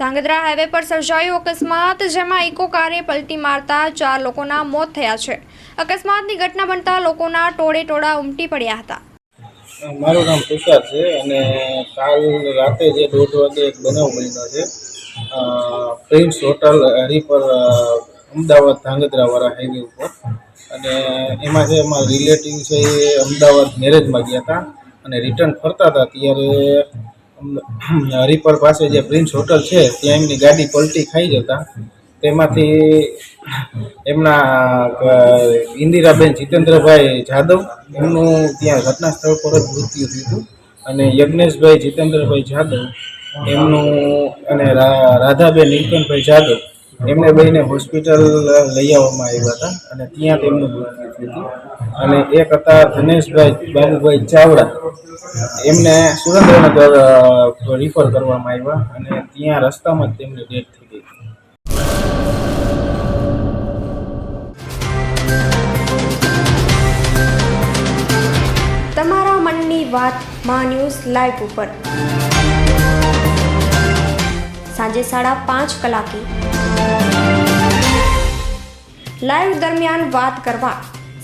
Dhrangadhra highway પર સર્જાયો અકસ્માત, જેમાં ઇકો કારે પલટી મારતા ચાર લોકોના મોત થયા છે. અકસ્માતની ઘટના બનતા લોકોના ટોળે ટોળા ઉમટી પડ્યા હતા. મારું નામ તુષાર છે અને કાલ રાતે જે દોઢ વાગે એક બનાવ બન્યો છે. પ્રિન્સ હોટલ હરી પર અમદાવાદ ધાંગધ્રાવાળા હાઈવે ઉપર. અને એમાં જે અમારા રિલેટિવ છે એ અમદાવાદ મેરેજમાં ગયા હતા અને રિટર્ન ફરતા હતા. ત્યારે હરિપર પાસે જે પ્રિન્સ હોટલ છે, ત્યાં એમની ગાડી પલટી ખાઈ જતા. તેમાંથી એમના ઇન્દિરાબેન જીતેન્દ્રભાઈ જાદવ, એમનું ત્યાં ઘટના સ્થળ પર જ મૃત્યુ થયું અને યજ્ઞેશભાઈ જીતેન્દ્રભાઈ જાદવ, એમનું, અને રાધાબેન નીલકંઠભાઈ જાદવ, એમને બેને હોસ્પિટલ લઈ આવવામાં આવ્યા હતા. અને ત્યાં તેમનું મૃત્યુ થયું હતું. અને એક હતા ધનેશભાઈ, બાબુભાઈ ચાવડા, એમને સુરેન્દ્રનગર રિફર કરવામાં આવ્યા અને ત્યાં રસ્તામાં જ તેમની ડેથ થઈ ગઈ. તમારા મનની વાતમાં ન્યૂઝ લાઈવ ઉપર. સાંજે સાડા પાંચ કલાકે. લાઈવ દરમિયાન વાત કરવા